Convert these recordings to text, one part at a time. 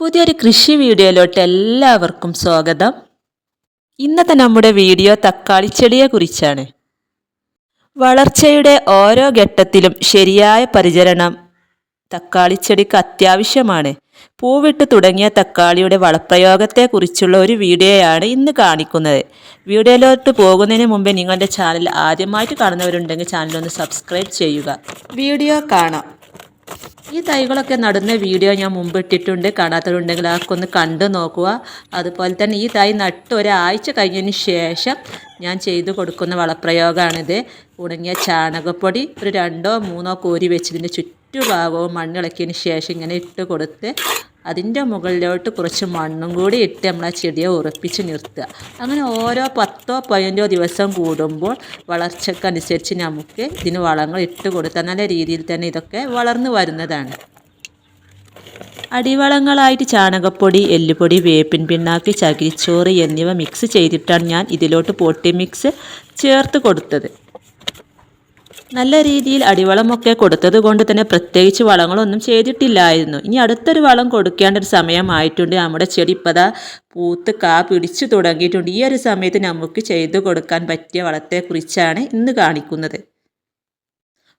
പുതിയൊരു കൃഷി വീഡിയോയിലോട്ട് എല്ലാവർക്കും സ്വാഗതം. ഇന്നത്തെ നമ്മുടെ വീഡിയോ തക്കാളി ചെടിയെ കുറിച്ചാണ്. വളർച്ചയുടെ ഓരോ ഘട്ടത്തിലും ശരിയായ പരിചരണം തക്കാളിച്ചെടിക്ക് അത്യാവശ്യമാണ്. പൂവിട്ട് തുടങ്ങിയ തക്കാളിയുടെ വളപ്രയോഗത്തെക്കുറിച്ചുള്ള ഒരു വീഡിയോയാണ് ഇന്ന് കാണിക്കുന്നത്. വീഡിയോയിലോട്ട് പോകുന്നതിന് മുമ്പേ നിങ്ങളുടെ ചാനൽ ആദ്യമായിട്ട് കാണുന്നവരുണ്ടെങ്കിൽ ചാനലൊന്ന് സബ്സ്ക്രൈബ് ചെയ്യുക. വീഡിയോ കാണാം. ഈ തൈകളൊക്കെ നടുന്ന വീഡിയോ ഞാൻ മുമ്പ് ഇട്ടിട്ടുണ്ട് കാണാത്തവരുണ്ടെങ്കിൽ അതൊക്കെ ഒന്ന് കണ്ടു നോക്കുക. അതുപോലെ തന്നെ ഈ തൈ നട്ട് ഒരാഴ്ച കഴിഞ്ഞതിന് ശേഷം ഞാൻ ചെയ്തു കൊടുക്കുന്ന വളപ്രയോഗമാണിത് ഉണങ്ങിയ ചാണകപ്പൊടി ഒരു രണ്ടോ മൂന്നോ കോരി വെച്ചതിന്റെ ചുറ്റുഭാഗവും മണ്ണിളക്കിയതിന് ശേഷം ഇങ്ങനെ ഇട്ട് കൊടുത്ത് അതിന്റെ മുകളിലോട്ട് കുറച്ച് മണ്ണും കൂടി ഇട്ട് നമ്മൾ ആ ചെടിയെ ഉറപ്പിച്ച് നിർത്തുക. അങ്ങനെ ഓരോ പത്തോ പതിനഞ്ചോ ദിവസം കൂടുമ്പോൾ വളർച്ചക്കനുസരിച്ച് നമുക്ക് ഇതിന് വളങ്ങൾ ഇട്ട് കൊടുത്താൽ നല്ല രീതിയിൽ തന്നെ ഇതൊക്കെ വളർന്നു വരുന്നതാണ്. അടിവളങ്ങളായിട്ട് ചാണകപ്പൊടി എല്ലുപൊടി വേപ്പിൻ പിണ്ണാക്ക് ചകിരിച്ചോറ് എന്നിവ മിക്സ് ചെയ്തിട്ടാണ് ഞാൻ ഇതിലോട്ട് പൊട്ടി മിക്സ് ചേർത്ത് കൊടുത്തത്. നല്ല രീതിയിൽ അടിവളമൊക്കെ കൊടുത്തത് കൊണ്ട് തന്നെ പ്രത്യേകിച്ച് വളങ്ങളൊന്നും ചെയ്തിട്ടില്ലായിരുന്നു. ഇനി അടുത്തൊരു വളം കൊടുക്കേണ്ട ഒരു സമയമായിട്ടുണ്ട്. നമ്മുടെ ചെടി ഇപ്പതാ പൂത്ത് കാ പിടിച്ചു തുടങ്ങിയിട്ടുണ്ട്. ഈ ഒരു സമയത്ത് നമുക്ക് ചെയ്തു കൊടുക്കാൻ പറ്റിയ വളത്തെക്കുറിച്ചാണ് ഇന്ന് കാണിക്കുന്നത്.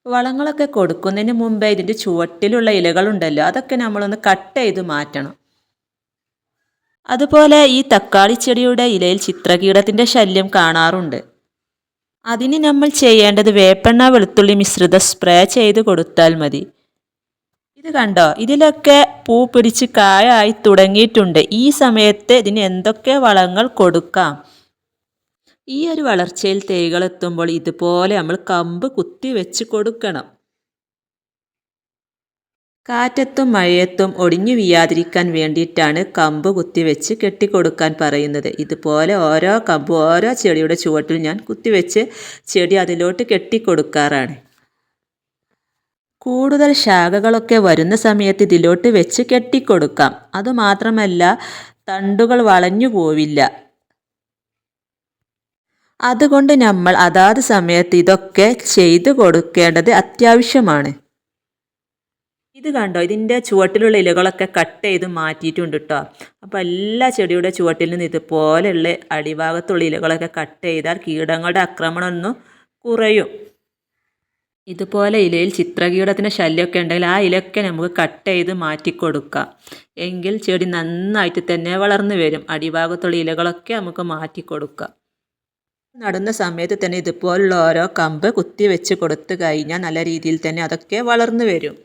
വളങ്ങളൊക്കെ കൊടുക്കുന്നതിന് മുമ്പേ ഇതിന്റെ ചുവട്ടിലുള്ള ഇലകളുണ്ടല്ലോ അതൊക്കെ നമ്മളൊന്ന് കട്ട് ചെയ്ത് മാറ്റണം. അതുപോലെ ഈ തക്കാളി ചെടിയുടെ ഇലയിൽ ചിത്രകീടത്തിന്റെ ശല്യം കാണാറുണ്ട്. അതിന് നമ്മൾ ചെയ്യേണ്ടത് വേപ്പെണ്ണ വെളുത്തുള്ളി മിശ്രിത സ്പ്രേ ചെയ്ത് കൊടുത്താൽ മതി. ഇത് കണ്ടോ? ഇതിലൊക്കെ പൂ പിടിച്ച് കായായി തുടങ്ങിയിട്ടുണ്ട്. ഈ സമയത്ത് ഇതിന് എന്തൊക്കെ വളങ്ങൾ കൊടുക്കാം? ഈ ഒരു വളർച്ചയിൽ തൈകൾ എത്തുമ്പോൾ ഇതുപോലെ നമ്മൾ കമ്പ് കുത്തി വെച്ച് കൊടുക്കണം. കാറ്റത്തും മഴയത്തും ഒടിഞ്ഞു വീയാതിരിക്കാൻ വേണ്ടിയിട്ടാണ് കമ്പ് കുത്തിവെച്ച് കെട്ടിക്കൊടുക്കാൻ പറയുന്നത്. ഇതുപോലെ ഓരോ കമ്പ് ഓരോ ചെടിയുടെ ചുവട്ടിൽ ഞാൻ കുത്തിവെച്ച് ചെടി അതിലോട്ട് കെട്ടിക്കൊടുക്കാറാണ്. കൂടുതൽ ശാഖകളൊക്കെ വരുന്ന സമയത്ത് ഇതിലോട്ട് വെച്ച് കെട്ടിക്കൊടുക്കാം. അതുമാത്രമല്ല തണ്ടുകൾ വളഞ്ഞു പോവില്ല. അതുകൊണ്ട് നമ്മൾ അതാത് സമയത്ത് ഇതൊക്കെ ചെയ്തു കൊടുക്കേണ്ടത് അത്യാവശ്യമാണ്. ഇത് കണ്ടോ? ഇതിന്റെ ചുവട്ടിലുള്ള ഇലകളൊക്കെ കട്ട് ചെയ്ത് മാറ്റിയിട്ടുണ്ട് കേട്ടോ അപ്പോൾ എല്ലാ ചെടിയുടെ ചുവട്ടിൽ നിന്ന് ഇതുപോലെയുള്ള അടിഭാഗത്തുള്ള ഇലകളൊക്കെ കട്ട് ചെയ്താൽ കീടങ്ങളുടെ ആക്രമണമൊന്നും കുറയും. ഇതുപോലെ ഇലയിൽ ചിത്രകീടത്തിന്റെ ശല്യമൊക്കെ ഉണ്ടെങ്കിൽ ആ ഇലയൊക്കെ നമുക്ക് കട്ട് ചെയ്ത് മാറ്റിക്കൊടുക്കാം എങ്കിൽ ചെടി നന്നായിട്ട് തന്നെ വളർന്നു വരും. അടിഭാഗത്തുള്ള ഇലകളൊക്കെ നമുക്ക് മാറ്റിക്കൊടുക്കാം നടുന്ന സമയത്ത് തന്നെ ഇതുപോലുള്ള ഓരോ കമ്പ് കുത്തി വെച്ച് കൊടുത്തു കഴിഞ്ഞാൽ നല്ല രീതിയിൽ തന്നെ അതൊക്കെ വളർന്നു വരും.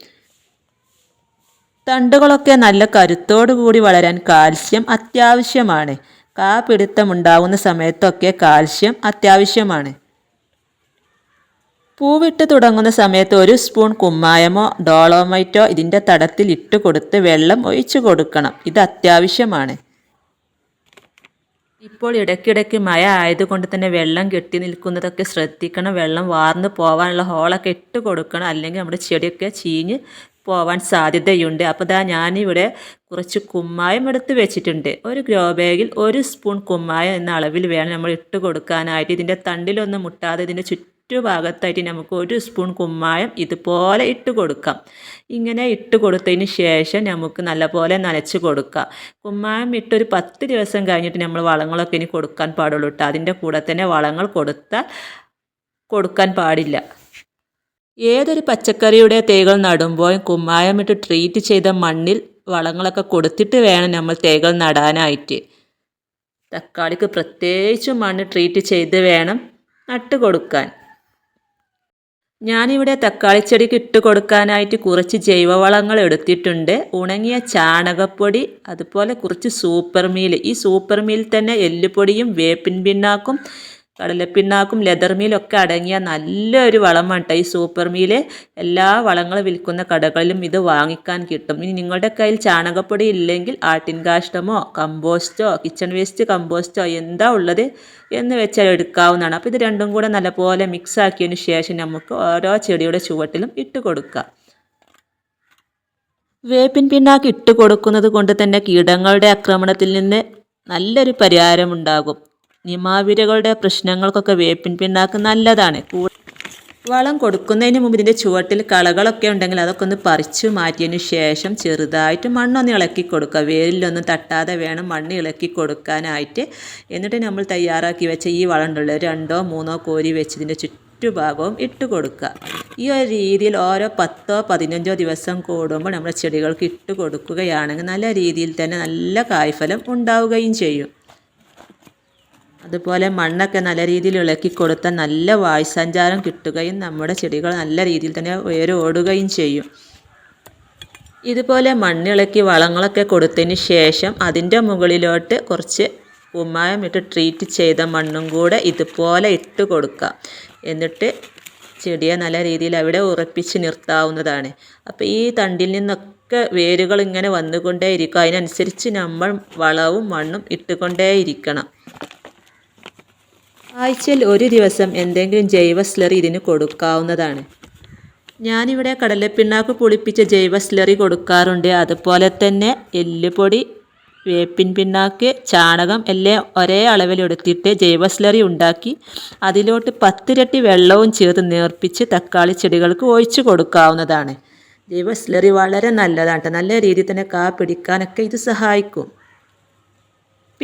തണ്ടുകളൊക്കെ നല്ല കരുത്തോടുകൂടി വളരാൻ കാൽസ്യം അത്യാവശ്യമാണ്. കാ പിടുത്തമുണ്ടാവുന്ന സമയത്തൊക്കെ കാൽസ്യം അത്യാവശ്യമാണ്. പൂവിട്ട് തുടങ്ങുന്ന സമയത്ത് ഒരു സ്പൂൺ കുമ്മായമോ ഡോളോമൈറ്റോ ഇതിന്റെ തടത്തിൽ ഇട്ട് കൊടുത്ത് വെള്ളം ഒഴിച്ചു കൊടുക്കണം. ഇത് അത്യാവശ്യമാണ്. ഇപ്പോൾ ഇടയ്ക്കിടയ്ക്ക് മഴ ആയതുകൊണ്ട് തന്നെ വെള്ളം കെട്ടി നിൽക്കുന്നതൊക്കെ ശ്രദ്ധിക്കണം. വെള്ളം വാർന്നു പോകാനുള്ള ഹോളൊക്കെ ഇട്ട് കൊടുക്കണം. അല്ലെങ്കിൽ നമ്മുടെ ചെടിയൊക്കെ ചീഞ്ഞ് പോവാൻ സാധ്യതയുണ്ട്. അപ്പോൾ ദാ ഞാനിവിടെ കുറച്ച് കുമ്മായം എടുത്ത് വെച്ചിട്ടുണ്ട്. ഒരു ഗ്രോ ബാഗിൽ ഒരു സ്പൂൺ കുമ്മായം എന്ന അളവിൽ വേണം നമ്മൾ ഇട്ട് കൊടുക്കാനായിട്ട്. ഇതിന്റെ തണ്ടിലൊന്നും മുട്ടാതെ ഇതിന്റെ ചുറ്റുഭാഗത്തായിട്ട് നമുക്ക് ഒരു സ്പൂൺ കുമ്മായം ഇതുപോലെ ഇട്ട് കൊടുക്കാം. ഇങ്ങനെ ഇട്ട് കൊടുത്തതിന് ശേഷം നമുക്ക് നല്ലപോലെ നനച്ച് കൊടുക്കാം. കുമ്മായം ഇട്ടൊരു പത്ത് ദിവസം കഴിഞ്ഞിട്ട് നമ്മൾ വളങ്ങളൊക്കെ ഇനി കൊടുക്കാൻ പാടുള്ളൂ കേട്ടോ. അതിന്റെ കൂടെ തന്നെ വളങ്ങൾ കൊടുത്താൽ കൊടുക്കാൻ പാടില്ല. ഏതൊരു പച്ചക്കറിയുടെ തൈകൾ നടുമ്പോൾ കുമ്മായമിട്ട് ട്രീറ്റ് ചെയ്ത മണ്ണിൽ വളങ്ങളൊക്കെ കൊടുത്തിട്ട് വേണം നമ്മൾ തൈകൾ നടാനായിട്ട്. തക്കാളിക്ക് പ്രത്യേകിച്ച് മണ്ണ് ട്രീറ്റ് ചെയ്ത് വേണം നട്ട് കൊടുക്കാൻ. ഞാനിവിടെ തക്കാളി ചെടിക്ക് ഇട്ട് കൊടുക്കാനായിട്ട് കുറച്ച് ജൈവവളങ്ങൾ എടുത്തിട്ടുണ്ട്. ഉണങ്ങിയ ചാണകപ്പൊടി അതുപോലെ കുറച്ച് സൂപ്പർ മീൽ. ഈ സൂപ്പർ മീൽ തന്നെ എല്ലുപൊടിയും വേപ്പിൻ പിണ്ണാക്കും കടലപ്പിണ്ണാക്കും ലെതർ മീലൊക്കെ അടങ്ങിയ നല്ലൊരു വളമാണ് കേട്ടോ ഈ സൂപ്പർ മീൽ എല്ലാ വളങ്ങളും വിൽക്കുന്ന കടകളിലും ഇത് വാങ്ങിക്കാൻ കിട്ടും. ഇനി നിങ്ങളുടെ കയ്യിൽ ചാണകപ്പൊടി ഇല്ലെങ്കിൽ ആട്ടിൻ കാഷ്ടമോ കമ്പോസ്റ്റോ കിച്ചൺ വേസ്റ്റ് കമ്പോസ്റ്റോ എന്താ ഉള്ളത് എന്ന് വെച്ചാൽ എടുക്കാവുന്നതാണ്. അപ്പോൾ ഇത് രണ്ടും കൂടെ നല്ലപോലെ മിക്സ് ആക്കിയതിന് ശേഷം നമുക്ക് ഓരോ ചെടിയുടെ ചുവട്ടിലും ഇട്ട് കൊടുക്കാം. വേപ്പിൻ പിണ്ണാക്ക് ഇട്ട് കൊടുക്കുന്നത് കൊണ്ട് തന്നെ കീടങ്ങളുടെ ആക്രമണത്തിൽ നിന്ന് നല്ലൊരു പരിഹാരമുണ്ടാകും നിമാവിരകളുടെ പ്രശ്നങ്ങൾക്കൊക്കെ വേപ്പിൻ പിണ്ണാക്ക് നല്ലതാണ് വളം കൊടുക്കുന്നതിന് മുമ്പ് ഇതിന്റെ ചുവട്ടിൽ കളകളൊക്കെ ഉണ്ടെങ്കിൽ അതൊക്കെ ഒന്ന് പറിച്ചു മാറ്റിയതിന് ശേഷം ചെറുതായിട്ട് മണ്ണൊന്ന് ഇളക്കി കൊടുക്കുക. വേരിലൊന്നും തട്ടാതെ വേണം മണ്ണ് ഇളക്കി കൊടുക്കാനായിട്ട്. എന്നിട്ട് നമ്മൾ തയ്യാറാക്കി വെച്ച ഈ വളം ഉണ്ടല്ലോ രണ്ടോ മൂന്നോ കോരി വെച്ച് ഇതിന്റെ ചുറ്റുഭാഗവും ഇട്ട് കൊടുക്കുക. ഈ ഒരു രീതിയിൽ ഓരോ പത്തോ പതിനഞ്ചോ ദിവസം കൂടുമ്പോൾ നമ്മുടെ ചെടികൾക്ക് ഇട്ട് കൊടുക്കുകയാണെങ്കിൽ നല്ല രീതിയിൽ തന്നെ നല്ല കായ്ഫലം ഉണ്ടാവുകയും ചെയ്യും. അതുപോലെ മണ്ണൊക്കെ നല്ല രീതിയിൽ ഇളക്കി കൊടുത്താൽ നല്ല വായു സഞ്ചാരം കിട്ടുകയും നമ്മുടെ ചെടികൾ നല്ല രീതിയിൽ തന്നെ ഉയരോടുകയും ചെയ്യും. ഇതുപോലെ മണ്ണിളക്കി വളങ്ങളൊക്കെ കൊടുത്തതിന് ശേഷം അതിന്റെ മുകളിലോട്ട് കുറച്ച് കുമ്മായം ഇട്ട് ട്രീറ്റ് ചെയ്ത മണ്ണും കൂടെ ഇതുപോലെ ഇട്ട് കൊടുക്കുക. എന്നിട്ട് ചെടിയെ നല്ല രീതിയിൽ അവിടെ ഉറപ്പിച്ച് നിർത്താവുന്നതാണ്. അപ്പോൾ ഈ തണ്ടിൽ നിന്നൊക്കെ വേരുകൾ ഇങ്ങനെ വന്നുകൊണ്ടേയിരിക്കും. അതിനനുസരിച്ച് നമ്മൾ വളവും മണ്ണും ഇട്ടുകൊണ്ടേയിരിക്കണം. ആഴ്ചയിൽ ഒരു ദിവസം എന്തെങ്കിലും ജൈവ സ്ലറി ഇതിന് കൊടുക്കാവുന്നതാണ്. ഞാനിവിടെ കടലപ്പിണ്ണാക്ക് പുളിപ്പിച്ച ജൈവ സ്ലറി കൊടുക്കാറുണ്ട്. അതുപോലെ തന്നെ എല്ലുപൊടി വേപ്പിൻ പിണ്ണാക്ക് ചാണകം എല്ലാം ഒരേ അളവിലെടുത്തിട്ട് ജൈവ സ്ലറി ഉണ്ടാക്കി അതിലോട്ട് പത്തിരട്ടി വെള്ളവും ചേർത്ത് നേർപ്പിച്ച് തക്കാളി ചെടികൾക്ക് ഒഴിച്ചു കൊടുക്കാവുന്നതാണ്. ജൈവ സ്ലറി വളരെ നല്ലതാണ് നല്ല രീതിയിൽ തന്നെ കാ പിടിക്കാനൊക്കെ ഇത് സഹായിക്കും.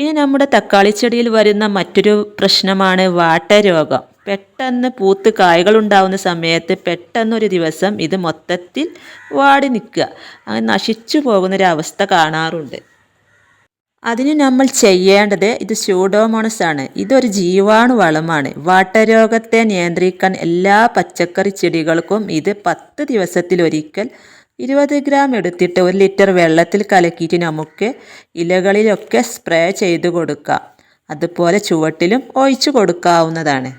പിന്നെ നമ്മുടെ തക്കാളി ചെടിയിൽ വരുന്ന മറ്റൊരു പ്രശ്നമാണ് വാട്ടരോഗം. പെട്ടെന്ന് പൂത്ത് കായകൾ ഉണ്ടാവുന്ന സമയത്ത് പെട്ടെന്നൊരു ദിവസം ഇത് മൊത്തത്തിൽ വാടി നിൽക്കുക. അങ്ങനെ നശിച്ചു പോകുന്നൊരവസ്ഥ കാണാറുണ്ട്. അതിന് നമ്മൾ ചെയ്യേണ്ടത് ഇത് സ്യൂഡോമോണസ് ആണ്. ഇതൊരു ജീവാണു വളമാണ് വാട്ടരോഗത്തെ നിയന്ത്രിക്കാൻ എല്ലാ പച്ചക്കറി ചെടികൾക്കും ഇത് പത്ത് ദിവസത്തിലൊരിക്കൽ ഇരുപത് ഗ്രാം എടുത്തിട്ട് ഒരു ലിറ്റർ വെള്ളത്തിൽ കലക്കിയിട്ട് നമുക്ക് ഇലകളിലൊക്കെ സ്പ്രേ ചെയ്ത് കൊടുക്കാം. അതുപോലെ ചുവട്ടിലും ഒഴിച്ചു കൊടുക്കാവുന്നതാണ്.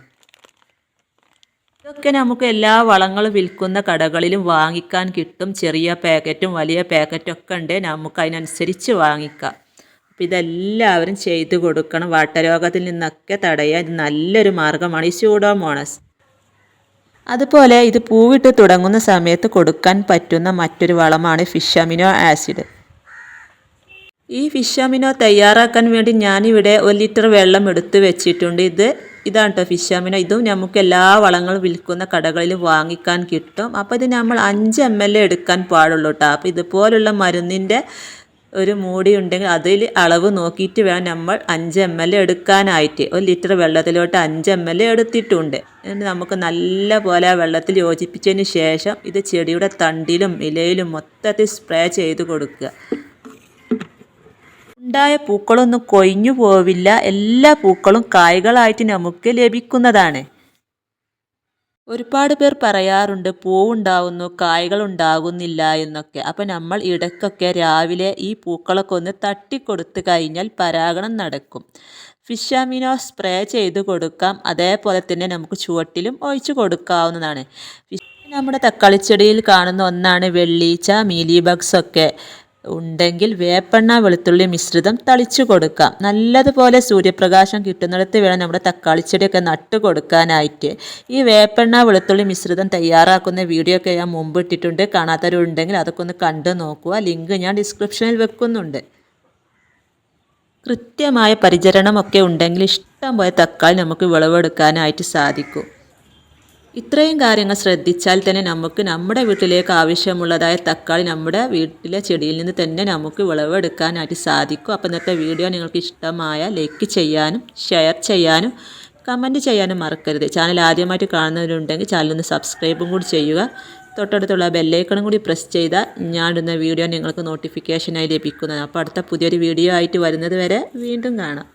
ഇതൊക്കെ നമുക്ക് എല്ലാ വളങ്ങളും വിൽക്കുന്ന കടകളിലും വാങ്ങിക്കാൻ കിട്ടും. ചെറിയ പാക്കറ്റും വലിയ പാക്കറ്റും ഒക്കെ ഉണ്ട്. നമുക്ക് അതിനനുസരിച്ച് വാങ്ങിക്കാം. അപ്പോൾ ഇതെല്ലാവരും ചെയ്തു കൊടുക്കണം. വാട്ടരോഗത്തിൽ നിന്നൊക്കെ തടയാൻ നല്ലൊരു മാർഗമാണ് ഈ സ്യൂഡോമോണസ്. അതുപോലെ ഇത് പൂവിട്ട് തുടങ്ങുന്ന സമയത്ത് കൊടുക്കാൻ പറ്റുന്ന മറ്റൊരു വളമാണ് ഫിഷ് അമിനോ ആസിഡ് ഈ ഫിഷ് അമിനോ തയ്യാറാക്കാൻ വേണ്ടി ഞാനിവിടെ ഒരു ലിറ്റർ വെള്ളം എടുത്തു വെച്ചിട്ടുണ്ട്. ഇത് ഇതാണ് കേട്ടോ ഫിഷ് അമിനോ ഇതും നമുക്ക് എല്ലാ വളങ്ങളും വിൽക്കുന്ന കടകളിൽ വാങ്ങിക്കാൻ കിട്ടും. അപ്പോൾ ഇത് നമ്മൾ അഞ്ച് എം എൽ എടുക്കാൻ പാടുള്ളൂ കേട്ടോ അപ്പോൾ ഇതുപോലുള്ള മരുന്നിന്റെ ഒരു മൂടി ഉണ്ടെങ്കിൽ അതിൽ അളവ് നോക്കിയിട്ട് വേണം നമ്മൾ അഞ്ച് എം എൽ എടുക്കാനായിട്ട്. ഒരു ലിറ്റർ വെള്ളത്തിലോട്ട് അഞ്ച് എം എൽ എടുത്തിട്ടുണ്ട്. എന്നിട്ട് നമുക്ക് നല്ല പോലെ വെള്ളത്തിൽ യോജിപ്പിച്ചതിന് ശേഷം ഇത് ചെടിയുടെ തണ്ടിലും ഇലയിലും മൊത്തത്തിൽ സ്പ്രേ ചെയ്ത് കൊടുക്കുക. ഉണ്ടായ പൂക്കളൊന്നും കൊഴിഞ്ഞു പോവില്ല. എല്ലാ പൂക്കളും കായ്കളായിട്ട് നമുക്ക് ലഭിക്കുന്നതാണ്. ഒരുപാട് പേർ പറയാറുണ്ട് പൂവുണ്ടാവുന്നു കായ്കൾ ഉണ്ടാകുന്നില്ല എന്നൊക്കെ. അപ്പം നമ്മൾ ഇടയ്ക്കൊക്കെ രാവിലെ ഈ പൂക്കളൊക്കെ ഒന്ന് തട്ടിക്കൊടുത്ത് കഴിഞ്ഞാൽ പരാഗണം നടക്കും. ഫിഷാമിനോ സ്പ്രേ ചെയ്ത് കൊടുക്കാം. അതേപോലെ തന്നെ നമുക്ക് ചുവട്ടിലും ഒഴിച്ചു കൊടുക്കാവുന്നതാണ്. നമ്മുടെ തക്കാളിച്ചെടിയിൽ കാണുന്ന ഒന്നാണ് വെള്ളീച്ച മീലി ബഗ്സ് ഒക്കെ. ഉണ്ടെങ്കിൽ വേപ്പെണ്ണ വെളുത്തുള്ളി മിശ്രിതം തളിച്ചു കൊടുക്കാം. നല്ലതുപോലെ സൂര്യപ്രകാശം കിട്ടുന്നിടത്ത് വേണം നമ്മുടെ തക്കാളിച്ചെടിയൊക്കെ നട്ടു കൊടുക്കാനായിട്ട്. ഈ വേപ്പെണ്ണ വെളുത്തുള്ളി മിശ്രിതം തയ്യാറാക്കുന്ന വീഡിയോ ഒക്കെ ഞാൻ മുമ്പ് ഇട്ടിട്ടുണ്ട്. കാണാത്തവരുണ്ടെങ്കിൽ അതൊക്കെ ഒന്ന് കണ്ടു നോക്കുക. ലിങ്ക് ഞാൻ ഡിസ്ക്രിപ്ഷനിൽ വെക്കുന്നുണ്ട്. കൃത്യമായ പരിചരണമൊക്കെ ഉണ്ടെങ്കിൽ ഇഷ്ടം പോലെ തക്കാളി നമുക്ക് വിളവെടുക്കാനായിട്ട് സാധിക്കും. ഇത്രയും കാര്യങ്ങൾ ശ്രദ്ധിച്ചാൽ തന്നെ നമുക്ക് നമ്മുടെ വീട്ടിലേക്ക് ആവശ്യമുള്ളതായ തക്കാളി നമ്മുടെ വീട്ടിലെ ചെടിയിൽ നിന്ന് തന്നെ നമുക്ക് വിളവെടുക്കാനായിട്ട് സാധിക്കും. അപ്പോൾ ഇന്നത്തെ വീഡിയോ നിങ്ങൾക്ക് ഇഷ്ടമായ ലൈക്ക് ചെയ്യാനും ഷെയർ ചെയ്യാനും കമന്റ് ചെയ്യാനും മറക്കരുത്. ചാനൽ ആദ്യമായിട്ട് കാണുന്നവരുണ്ടെങ്കിൽ ഒന്ന് സബ്സ്ക്രൈബും കൂടി ചെയ്യുക. തൊട്ടടുത്തുള്ള ബെല്ലൈക്കണും കൂടി പ്രസ് ചെയ്താൽ ഞാൻ ഇടുന്ന വീഡിയോ നിങ്ങൾക്ക് നോട്ടിഫിക്കേഷനായി ലഭിക്കുന്നതാണ്. അപ്പോൾ അടുത്ത പുതിയൊരു വീഡിയോ ആയിട്ട് വരുന്നത് വരെ വീണ്ടും കാണാം.